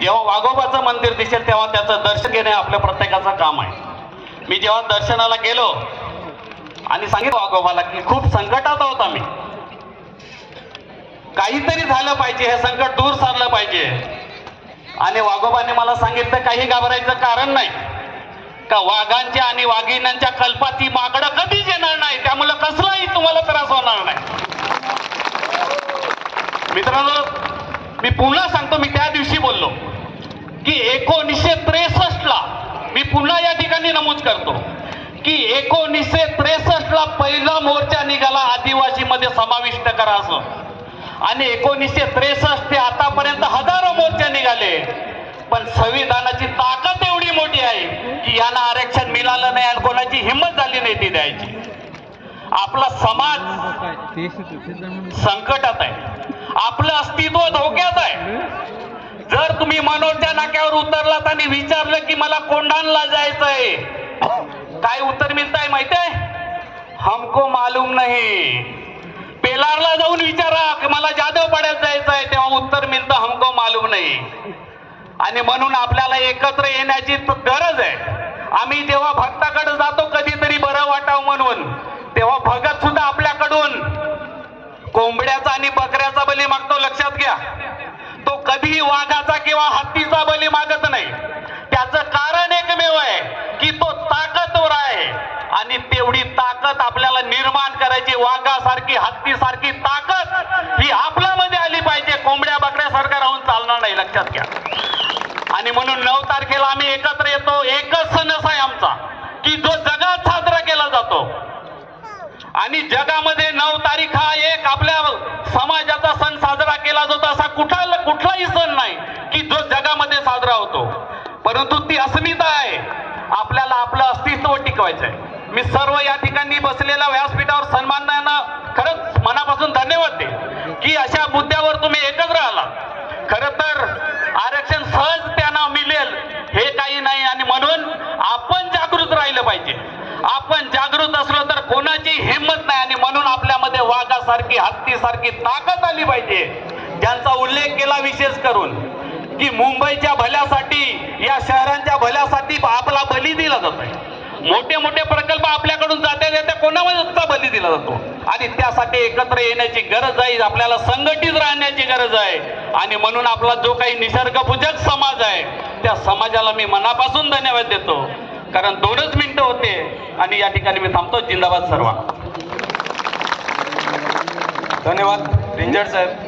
जेव्हा वाघोबाचं मंदिर दिसेल तेव्हा त्याचं दर्शन घेणे आपल्या प्रत्येकाचं काम आहे. मी जेव्हा दर्शनाला गेलो आणि सांगितलं वाघोबाला की खूप संकटात आहोत आम्ही. काहीतरी झालं पाहिजे हे संकट दूर सारलं पाहिजे. आणि वाघोबाने मला सांगितलं काही घाबरायचं कारण नाही. का वाघांच्या आणि वाघिणांच्या कल्पात ही माकडं कधीच येणार नाही. त्यामुळे कसलाही तुम्हाला त्रास होणार नाही. मित्रांनो मी पुन्हा सांगतो मी त्या दिवशी बोललो की एकोणीसशे त्रेसष्ट ला मी पुन्हा या ठिकाणी नमूद करतो की एकोणीसशे त्रेसष्ट ला पहिला मोर्चा निघाला आदिवासीमध्ये समाविष्ट करा असं आणि एकोणीसशे त्रेसष्ट ते आतापर्यंत हजारो मोर्चे निघाले. पण संविधानाची ताकद एवढी मोठी आहे की यांना आरक्षण मिळालं नाही आणि कोणाची हिंमत झाली नाही ती द्यायची. आपला समाज संकटात आहे. आपलं अस्तित्व धोक्यात आहे. जर तुम्ही मनोरच्या नाक्यावर उतरलात आणि विचारलं की मला कोंढाणला जायचंय काय उत्तर मिळत आहे आहे हमको मालूम नाही. पेलारला जाऊन विचारा की मला जाधव पाड्यात जायचं आहे तेव्हा उत्तर मिळतं हमको मालूम नाही. आणि म्हणून आपल्याला एकत्र येण्याची त- गरज आहे आम्ही जेव्हा भक्ताकडे जातो कधीतरी बरं वाटावं म्हणून तेव्हा भगत सुद्धा आपल्याकडून कोंबड्याचा आणि बकऱ्याचा बली मागतो लक्षात घ्या. तो कधीही वाघाचा किंवा हत्तीचा बली मागत नाही. त्याचं कारण एकमेव आहे की तो ताकदवर आहे. आणि तेवढी ताकद आपल्याला निर्माण करायची वाघासारखी हत्तीसारखी ताकद ही आपल्यामध्ये आली पाहिजे. कोंबड्या बकऱ्यासारखं राहून चालणार नाही लक्षात घ्या. आणि म्हणून नऊ तारखेला आम्ही एकत्र येतो. एकच सणस आहे आमचा की जो जगात आणि जगामध्ये नऊ तारीख हा एक आपल्या समाजाचा सण साजरा केला जातो असा कुठला कुठलाही सण नाही की जो जगामध्ये साजरा होतो. परंतु ती अस्मिता आहे. आपल्याला आपलं अस्तित्व टिकवायचं आहे मी सर्व या ठिकाणी बसलेल्या व्यासपीठावर सन्मानांना खरंच मनापासून धन्यवाद दे की अशा मुद्द्यावर तुम्ही एकत्र आला खर तर आरक्षण सहज त्यांना मिळेल हे काही नाही आणि म्हणून आपण जागृत राहिलं पाहिजे. आपण जागृत असलो तर कोणाची हिंमत आणि म्हणून आपल्यामध्ये वाघासारखी हत्तीसारखी ताकद आली पाहिजे. ज्यांचा उल्लेख केला विशेष करून की मुंबईच्या भल्यासाठी या शहरांच्या भल्यासाठी आपला बली दिला जातोय. मोठे मोठे प्रकल्प आपल्याकडून जाते जात्या कोणामध्येचा बली दिला जातो? आणि त्यासाठी एकत्र येण्याची गरज आहे आपल्याला संघटित राहण्याची गरज आहे. आणि म्हणून आपला जो काही निसर्गपूजक समाज आहे त्या समाजाला मी मनापासून धन्यवाद देतो. कारण दोनच मिनिटं होते आणि या ठिकाणी मी थांबतो. जिंदाबाद सर्व धन्यवाद. रेंजर साहेब.